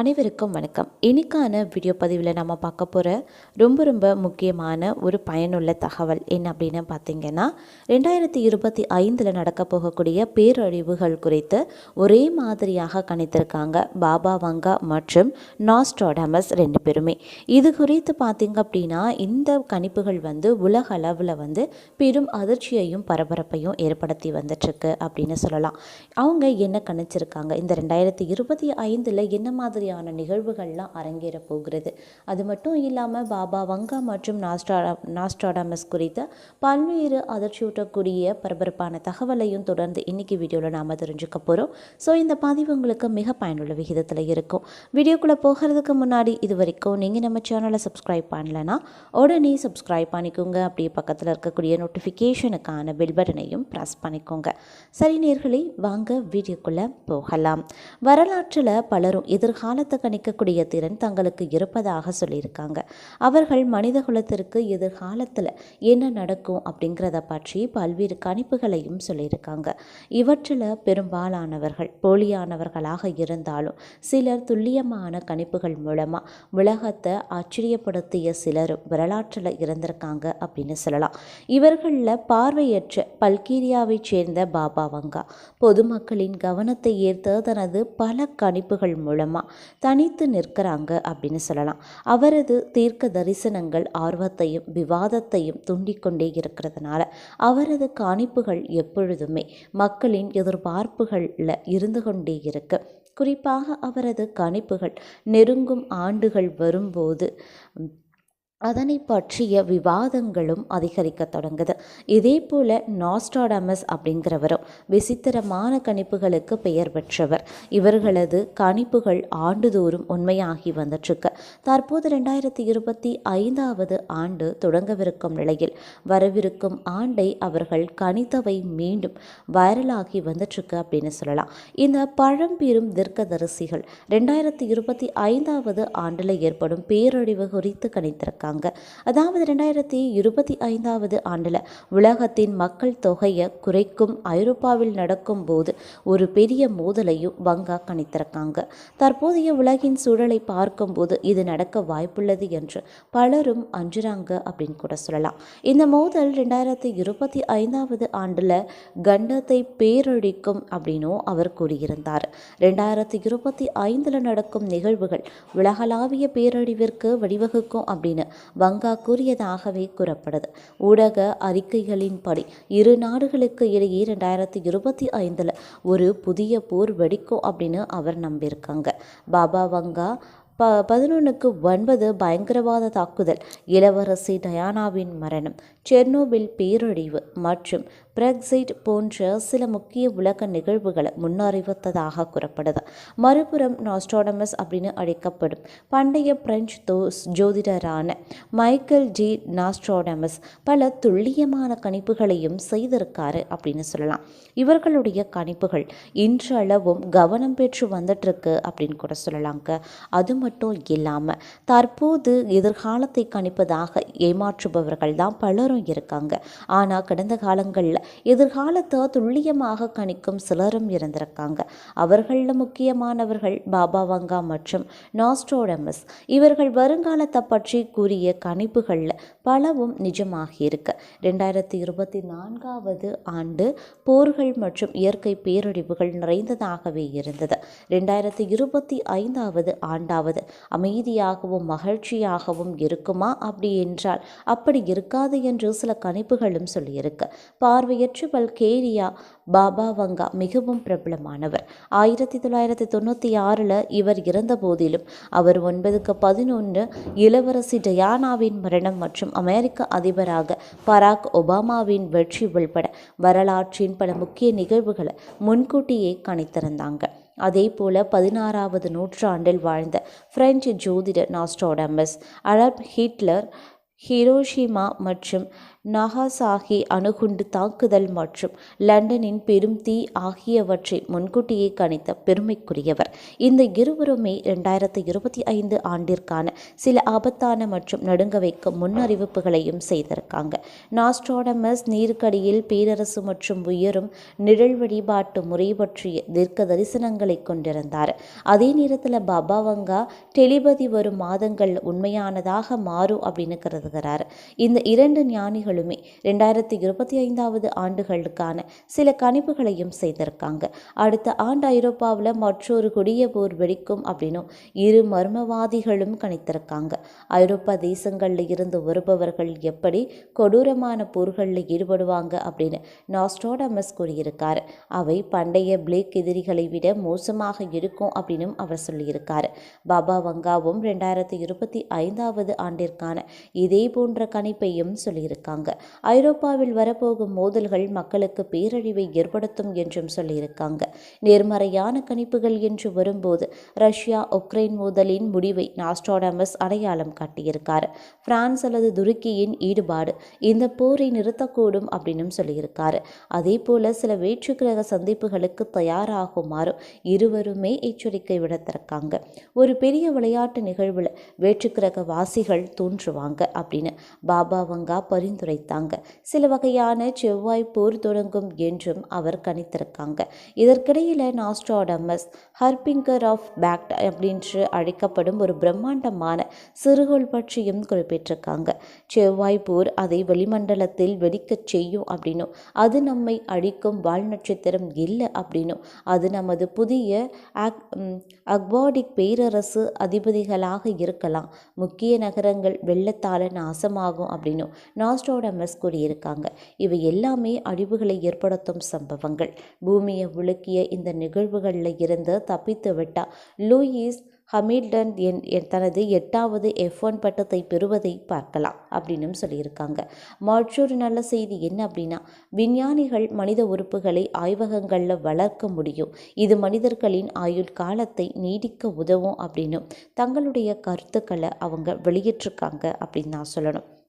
அனைவருக்கும் வணக்கம். இன்றைக்கான வீடியோ பதிவில் நம்ம பார்க்க போகிற ரொம்ப ரொம்ப முக்கியமான ஒரு பயனுள்ள தகவல் என்ன அப்படின்னு பார்த்தீங்கன்னா ரெண்டாயிரத்தி இருபத்தி ஐந்தில் நடக்க போகக்கூடிய பேரழிவுகள் குறித்து ஒரே மாதிரியாக கணித்திருக்காங்க பாபா வங்கா மற்றும் நாஸ்ட்ராடமஸ் ரெண்டு பேருமே. இது குறித்து பார்த்தீங்க அப்படின்னா இந்த கணிப்புகள் வந்து உலக அளவில் வந்து பெரும் அதிர்ச்சியையும் பரபரப்பையும் ஏற்படுத்தி வந்துட்டுருக்கு அப்படின்னு சொல்லலாம். அவங்க என்ன கணிச்சிருக்காங்க? இந்த ரெண்டாயிரத்தி இருபத்தி ஐந்தில் என்ன மாதிரியான நிகழ்வுகள்லாம் அரங்கேற போகிறது. அது மட்டும் இல்லாமல் பாபா வங்கா மற்றும் நாஸ்ட்ரா நாஸ்டாடாமஸ் குறித்த பல்வேறு அதிர்ச்சியூட்டக்கூடிய பரபரப்பான தகவலையும் தொடர்ந்து இன்னைக்கு வீடியோவில் நாம் தெரிஞ்சுக்க போகிறோம் ஸோ இந்த பதிவு உங்களுக்கு மிக பயனுள்ள விகிதத்தில் இருக்கும். வீடியோக்குள்ளே போகிறதுக்கு முன்னாடி இது வரைக்கும் நீங்கள் நம்ம சேனலை சப்ஸ்கிரைப் பண்ணலைன்னா உடனே சப்ஸ்கிரைப் பண்ணிக்கோங்க. அப்படியே பக்கத்தில் இருக்கக்கூடிய நோட்டிஃபிகேஷனுக்கான பெல் பட்டனையும் ப்ரெஸ் பண்ணிக்கோங்க. சரி நேர்களை வாங்க வீடியோக்குள்ளே போகலாம். வரலாற்றில் பலரும் எதிர்கால காலத்தை கணிக்கக்கூடிய திறன் தங்களுக்கு இருப்பதாக சொல்லியிருக்காங்க. அவர்கள் மனித குலத்திற்கு எதிர்காலத்தில் என்ன நடக்கும் அப்படிங்கிறத பற்றி பல்வேறு கணிப்புகளையும் சொல்லியிருக்காங்க. இவற்றில் பெரும்பாலானவர்கள் போலியானவர்களாக இருந்தாலும் சிலர் துல்லியமான கணிப்புகள் மூலமாக உலகத்தை ஆச்சரியப்படுத்திய சிலரும் வரலாற்றில் இருந்திருக்காங்க அப்படின்னு சொல்லலாம். இவர்களில் பார்வையற்ற பல்கீரியாவைச் சேர்ந்த பாபா வங்கா பொதுமக்களின் கவனத்தை ஈர்த்த தனது பல கணிப்புகள் மூலமாக தனித்து நிற்கிறாங்க அப்படின்னு சொல்லலாம். அவரது தீர்க்க தரிசனங்கள் ஆர்வத்தையும் விவாதத்தையும் தூண்டிக்கொண்டே இருக்கிறதுனால அவரது காணிப்புகள் எப்பொழுதுமே மக்களின் எதிர்பார்ப்புகளில் இருந்து கொண்டே இருக்கு. குறிப்பாக அவரது கணிப்புகள் நெருங்கும் ஆண்டுகள் வரும்போது அதனை பற்றிய விவாதங்களும் அதிகரிக்க தொடங்குது. இதே போல நாஸ்டாடமஸ் அப்படிங்கிறவரும் விசித்திரமான கணிப்புகளுக்கு பெயர் பெற்றவர். இவர்களது கணிப்புகள் ஆண்டுதோறும் உண்மையாகி வந்துட்டுருக்கு தற்போது ரெண்டாயிரத்தி இருபத்தி ஐந்தாவது ஆண்டு தொடங்கவிருக்கும் நிலையில் வரவிருக்கும் ஆண்டை அவர்கள் கணித்தவை மீண்டும் வைரலாகி வந்துட்டுருக்கு அப்படின்னு சொல்லலாம். இந்த பழம்பெரும் தீர்க்கதரிசிகள் ரெண்டாயிரத்தி இருபத்தி ஐந்தாவது ஆண்டில் ஏற்படும் பேரழிவு குறித்து கணித்திருக்காங்க. இருக்காங்க அதாவது ரெண்டாயிரத்தி இருபத்தி ஐந்தாவது ஆண்டில் உலகத்தின் மக்கள் தொகையை குறைக்கும் ஐரோப்பாவில் நடக்கும் போது ஒரு பெரிய மோதலையும் வங்கா கணித்திருக்காங்க. தற்போதைய உலகின் சூழலை பார்க்கும்போது இது நடக்க வாய்ப்புள்ளது என்று பலரும் அஞ்சுறாங்க அப்படின்னு கூட சொல்லலாம். இந்த மோதல் ரெண்டாயிரத்தி இருபத்தி ஐந்தாவது ஆண்டில் கண்டத்தை பேரழிக்கும் அப்படின்னும் அவர் கூறியிருந்தார். ரெண்டாயிரத்தி இருபத்தி ஐந்தில் நடக்கும் நிகழ்வுகள் உலகளாவிய பேரழிவிற்கு வழிவகுக்கும் அப்படின்னு வங்கா கூறியதாகவே கூறப்படுது. ஊடக அறிக்கைகளின்படி இரு நாடுகளுக்கு இடையே ரெண்டாயிரத்தி இருபத்தி ஐந்தில் ஒரு புதிய போர் வெடிக்கும் அப்படின்னு அவர் நம்பியிருக்காங்க. பாபா வங்கா ப பதினொன்றுக்கு ஒன்பது பயங்கரவாத தாக்குதல் இளவரசி டயானாவின் மரணம் செர்னோபில் பேரழிவு மற்றும் பிரெக்சிட் போன்ற சில முக்கிய உலக நிகழ்வுகளை முன்னறிவித்ததாக கூறப்படுது. மறுபுறம் நாஸ்ட்ராடமஸ் அப்படின்னு அழைக்கப்படும் பண்டைய பிரெஞ்சு தோஸ் ஜோதிடரான மைக்கேல் ஜி. நாஸ்ட்ராடமஸ் பல துல்லியமான கணிப்புகளையும் செய்திருக்காரு அப்படின்னு சொல்லலாம். இவர்களுடைய கணிப்புகள் இன்றளவும் கவனம் பெற்று வந்துட்டுருக்கு அப்படின்னு கூட சொல்லலாங்க. அது மட்டும் இல்லாமல் தற்போது எதிர்காலத்தை கணிப்பதாக ஏமாற்றுபவர்கள் தான் பலரும் இருக்காங்க. ஆனால் கடந்த காலங்களில் எதிர்காலத்தை துல்லியமாக கணிக்கும் சிலரும் இருந்திருக்காங்க. அவர்களில் முக்கியமானவர்கள் பாபா வங்கா மற்றும் நாஸ்ட்ரோடமஸ் இவர்கள் வருங்காலத்தை பற்றி கூறிய கணிப்புகளில் பலவும் நிஜமாகியிருக்கு. ரெண்டாயிரத்தி இருபத்தி நான்காவது ஆண்டு போர்கள் மற்றும் இயற்கை பேரழிவுகள் நிறைந்ததாகவே இருந்தது. ரெண்டாயிரத்தி இருபத்தி ஐந்தாவது ஆண்டாவது அமைதியாகவும் மகிழ்ச்சியாகவும் இருக்குமா அப்படி என்றால் அப்படி இருக்காது என்று சில கணிப்புகளும் சொல்லியிருக்கு. பார்வையற்று பல்கேரியா பாபா வங்கா மிகவும் பிரபலமானவர். ஆயிரத்தி தொள்ளாயிரத்தி தொண்ணூற்றி ஆறில் இவர் இறந்த போதிலும் அவர் ஒன்பதுக்கு பதினொன்று இளவரசி டயானாவின் மரணம் மற்றும் அமெரிக்க அதிபராக பராக் ஒபாமாவின் வெற்றி உள்பட வரலாற்றின் பல முக்கிய நிகழ்வுகளை முன்கூட்டியே கணித்திருந்தாங்க. அதே போல பதினாறாவது நூற்றாண்டில் வாழ்ந்த பிரெஞ்சு ஜோதிடர் நாஸ்ட்ரோடமஸ் அலப் ஹிட்லர் ஹிரோஷிமா மற்றும் நாகாசாகி அணுகுண்டு தாக்குதல் மற்றும் லண்டனின் பெரும் தீ ஆகியவற்றை முன்கூட்டியே கணித்த பெருமைக்குரியவர். இந்த இருவருமே இரண்டாயிரத்தி இருபத்தி ஐந்து ஆண்டிற்கான சில ஆபத்தான மற்றும் நடுங்க வைக்கும் முன்னறிவிப்புகளையும் செய்திருக்காங்க. நாஸ்ட்ராடமஸ் நீருக்கடியில் பேரரசு மற்றும் உயரும் நிழல் வழிபாட்டு முறை பற்றிய தீர்க்க தரிசனங்களை கொண்டிருந்தார். அதே நேரத்தில் பாபா வங்கா டெலிபதி வரும் மாதங்கள் உண்மையானதாக மாறும் அப்படின்னு கருதுகிறார். இந்த இரண்டு ஞானிகளுமே ரெண்டாயிரத்தி இருபத்தி ஐந்தாவது ஆண்டுகளுக்கான சில கணிப்புகளையும் செய்திருக்காங்க. அடுத்த ஆண்டு ஐரோப்பாவில் மற்றொரு கொடிய போர் வெடிக்கும் அப்படின்னும் இரு மர்மவாதிகளும் கணித்திருக்காங்க. ஐரோப்பா தேசங்களில் இருந்து வருபவர்கள் எப்படி கொடூரமான போர்களில் ஈடுபடுவாங்க அப்படின்னு நாஸ்டோடமஸ் கூறியிருக்கார். அவை பண்டைய பிளேக் எதிரிகளை விட மோசமாக இருக்கும் அப்படின்னும் அவர் சொல்லியிருக்கார். பாபா வங்காவும் ரெண்டாயிரத்தி இருபத்தி ஐந்தாவது ஆண்டிற்கான இதே போன்ற கணிப்பையும் சொல்லியிருக்காங்க. ஐரோப்பாவில் வரப்போகும் மோதல்கள் மக்களுக்கு பேரழிவை ஏற்படுத்தும் என்றும் சொல்லியிருக்காங்க. நேர்மறையான கணிப்புகள் என்று வரும்போது ரஷ்யா உக்ரைன் மோதலின் முடிவை நாஸ்ட்ராடமஸ் அடையாளம் காட்டியிருக்கார். பிரான்ஸ் அல்லது துருக்கியின் ஈடுபாடு இந்த போரை நிறுத்தக்கூடும் அப்படின்னும் சொல்லியிருக்காரு. அதே போல சில வேற்று கிரக சந்திப்புகளுக்கு தயாராகுமாறு இருவருமே எச்சரிக்கை விடுத்திருக்காங்க. ஒரு பெரிய விளையாட்டு நிகழ்வில் வேற்றுக்கிரக வாசிகள் தோன்றுவாங்க அப்படின்னு பாபா வங்கா எடுத்துரைத்தாங்க சில வகையான செவ்வாய் போர் தொடங்கும் என்றும் அவர் கணித்திருக்காங்க. இதற்கிடையில் நாஸ்ட்ராடமஸ் ஹர்பிங்கர் ஆஃப் பேக்ட் அப்படின்று அழைக்கப்படும் ஒரு பிரம்மாண்டமான சிறுகோள் பற்றியும் குறிப்பிட்டிருக்காங்க. செவ்வாய் போர் அதை வளிமண்டலத்தில் வெடிக்கச் செய்யும் அப்படின்னும் அது நம்மை அழிக்கும் வால் நட்சத்திரம் இல்லை அப்படின்னும் அது நமது புதிய அக் அக்வாடிக் பேரரசு அதிபதிகளாக இருக்கலாம். முக்கிய நகரங்கள் வெள்ளத்தால் நாசமாகும் அப்படின்னும் நாஸ்ட்ரோடமஸ் கூறியிருக்காங்க. இவை எல்லாமே அழிவுகளை ஏற்படுத்தும் சம்பவங்கள். பூமியை விளக்கிய இந்த நிகழ்வுகளில் இருந்து தப்பித்து விட்டால் லூயிஸ் ஹமில்டன் என் என் தனது எட்டாவது எஃப் ஒன் பட்டத்தை பெறுவதை பார்க்கலாம் அப்படின்னும் சொல்லியிருக்காங்க. மற்றொரு நல்ல செய்தி என்ன அப்படின்னா விஞ்ஞானிகள் மனித உறுப்புகளை ஆய்வகங்களில் வளர்க்க முடியும். இது மனிதர்களின் ஆயுள் காலத்தை நீடிக்க உதவும் அப்படின்னும் தங்களுடைய கருத்துக்களை அவங்க வெளியிட்டிருக்காங்க அப்படின்னு நான் சொல்லணும்.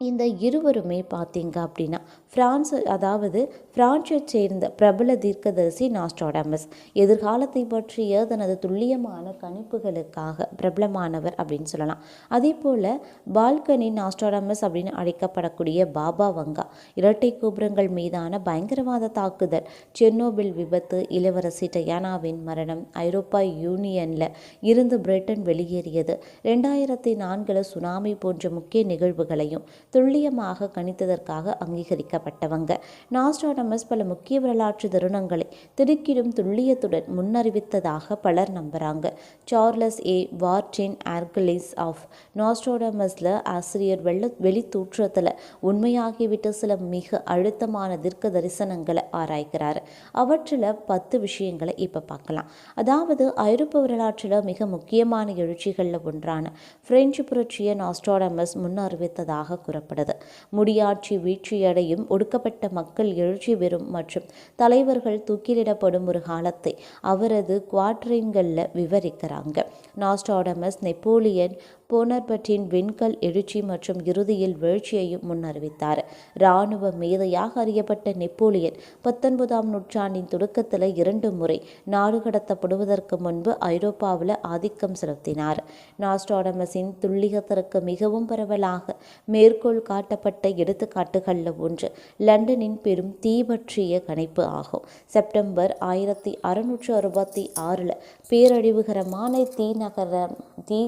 இந்த இருவருமே பார்த்தீங்க அப்படின்னா பிரான்ஸ் அதாவது பிரான்ஸை சேர்ந்த பிரபல தீர்க்கதரிசி நாஸ்டோடமஸ். எதிர்காலத்தை பற்றிய தனது துல்லியமான கணிப்புகளுக்காக பிரபலமானவர் அப்படின்னு சொல்லலாம். அதே போல் பால்கனி நாஸ்ட்ராடமஸ் அப்படின்னு அழைக்கப்படக்கூடிய பாபா வங்கா இரட்டை கோபுரங்கள் மீதான பயங்கரவாத தாக்குதல் சென்னோபில் விபத்து இளவரசி டயானாவின் மரணம் ஐரோப்பா யூனியனில் இருந்து பிரிட்டன் வெளியேறியது ரெண்டாயிரத்தி நான்கில் சுனாமி போன்ற முக்கிய நிகழ்வுகளையும் துல்லியமாக கணித்ததற்காக அங்கீகரிக்கப்பட்டவங்க. நாஸ்ட்ராடமஸ் பல முக்கிய வரலாற்று தருணங்களை திடுக்கிடும் துல்லியத்துடன் முன்னறிவித்ததாக பலர் நம்புகிறாங்க சார்லஸ் ஏ. வார்டின் ஆர்கலிஸ் ஆஃப் நாஸ்ட்ராடமஸில் ஆசிரியர் வெள்ள வெளித்தூற்றத்தில் உண்மையாகிவிட்ட சில மிக அழுத்தமான தீர்க்க தரிசனங்களை ஆராய்கிறார். அவற்றில் பத்து விஷயங்களை இப்போ பார்க்கலாம். அதாவது ஐரோப்ப வரலாற்றில் மிக முக்கியமான எழுச்சிகளில் ஒன்றான பிரெஞ்சு புரட்சியை நாஸ்ட்ராடமஸ் முன்னறிவித்ததாக கூறப்படுது முடியாட்சி வீழ்ச்சியடையும் ஒடுக்கப்பட்ட மக்கள் எழுச்சி பெறும் மற்றும் தலைவர்கள் தூக்கிலிடப்படும் ஒரு காலத்தை அவரது குவாட்ரிங்களில் விவரிக்கிறாங்க. நாஸ்டாடமஸ் நெப்போலியன் போனர்பட்டின் விண்கல் எழுச்சி மற்றும் இறுதியில் வீழ்ச்சியையும் முன்னறிவித்தார் இராணுவ மேதையாக அறியப்பட்ட நெப்போலியன் பத்தொன்பதாம் நூற்றாண்டின் தொடக்கத்தில் இரண்டு முறை நாடு கடத்தப்படுவதற்கு முன்பு ஐரோப்பாவில் ஆதிக்கம் செலுத்தினார். நாஸ்டாடமஸின் துல்லியத்திற்கு மிகவும் பரவலாக மேற்கோள் காட்டப்பட்ட எடுத்துக்காட்டுகளில் ஒன்று லண்டனின் பெரும் தீ பற்றிய கணிப்பு ஆகும். செப்டம்பர் ஆயிரத்தி அறுநூற்று அறுபத்தி ஆறில் பேரழிவுகரமான தீ நகர தீ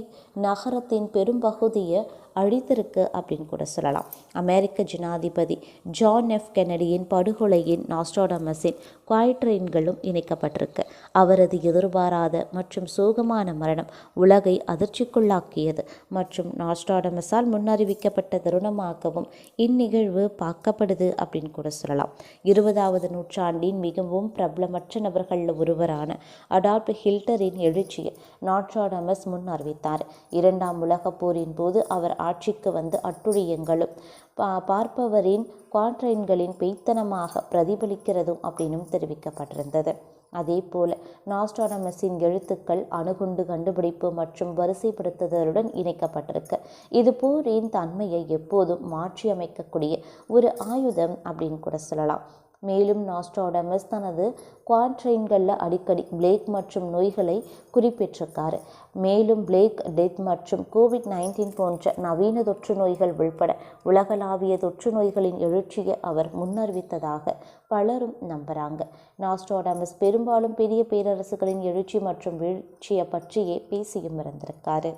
நகரத்தின் பெரும்பகுதியை அழித்திருக்கு அப்படின்னு கூட சொல்லலாம். அமெரிக்க ஜனாதிபதி ஜான் எஃப் கெனடியின் படுகொலையின் நாஸ்ட்ராடமஸின் குவாய்ட்ரெயின்களும் இணைக்கப்பட்டிருக்கு. அவரது எதிர்பாராத மற்றும் சோகமான மரணம் உலகை அதிர்ச்சிக்குள்ளாக்கியது மற்றும் நாஸ்டாடமஸால் முன்னறிவிக்கப்பட்ட தருணமாகவும் இந்நிகழ்வு பார்க்கப்படுது அப்படின்னு கூட சொல்லலாம். இருபதாவது நூற்றாண்டின் மிகவும் பிரபலமற்ற நபர்களில் ஒருவரான அடாப்ட் ஹில்டரின் எழுச்சியை நாட்ராடமஸ் முன் அறிவித்தார். இரண்டாம் உலகப் போரின் போது அவர் ஆட்சிக்கு வந்து அட்டுழியங்களும். பா பார்ப்பவரின் குவாட்ரைன்களின் பெய்த்தனமாக பிரதிபலிக்கிறதும் அப்படின்னும் தெரிவிக்கப்பட்டிருந்தது. அதே போல நாஸ்டானமஸின் எழுத்துக்கள் அணுகுண்டு கண்டுபிடிப்பு மற்றும் வரிசைப்படுத்துதலுடன் இணைக்கப்பட்டிருக்கு. இது போரின் தன்மையை எப்போதும் மாற்றியமைக்கக்கூடிய ஒரு ஆயுதம் அப்படின்னு கூட சொல்லலாம். மேலும் நாஸ்ட்ராடமஸ் தனது குவான்ட்ரெயின்களில் அடிக்கடி பிளேக் மற்றும் நோய்களை குறிப்பிட்டிருக்காரு. மேலும் பிளேக் டெத் மற்றும் கோவிட் நைன்டீன் போன்ற நவீன தொற்று நோய்கள் உள்பட உலகளாவிய தொற்று நோய்களின் எழுச்சியை அவர் முன்னறிவித்ததாக பலரும் நம்புகிறாங்க நாஸ்ட்ராடமஸ் பெரும்பாலும் பெரிய பேரரசுகளின் எழுச்சி மற்றும் வீழ்ச்சியை பற்றியே பேசியும் இருந்திருக்காரு.